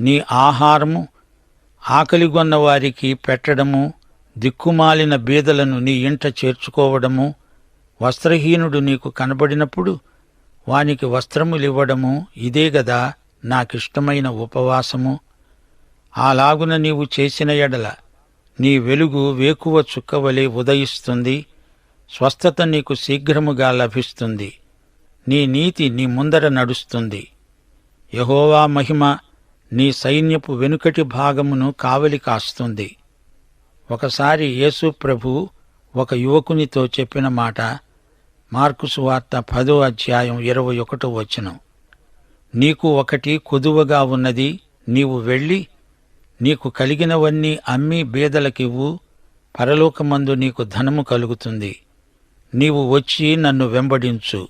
నీ ఆహారము ఆకలిగొన్న వారికి పెట్టడము దిక్కుమాలిన బీదలను నీ ఇంట చేర్చుకోవడము వస్త్రహీనుడు నీకు కనబడినప్పుడు వానికి వస్త్రములివ్వడము ఇదే గదా నాకిష్టమైన ఉపవాసము. అలాగున నీవు చేసిన ఎడల నీ వెలుగు వేకువ చుక్కవలే ఉదయిస్తుంది స్వస్థత నీకు శీఘ్రముగా లభిస్తుంది నీ నీతి నీ ముందర నడుస్తుంది. యహోవా మహిమ నీ సైన్యపు వెనుకటి భాగమును కావలి కాస్తుంది. ఒకసారి యేసు ప్రభు ఒక యువకునితో చెప్పిన మాట మార్కుసు వార్త పదో అధ్యాయం ఇరవై ఒకటో వచనం. నీకు ఒకటి కొదువగా ఉన్నది నీవు వెళ్ళి నీకు కలిగినవన్నీ అమ్మి బీదలకివ్వు పరలోకమందు నీకు ధనము కలుగుతుంది. నీవు వచ్చి నన్ను వెంబడించు.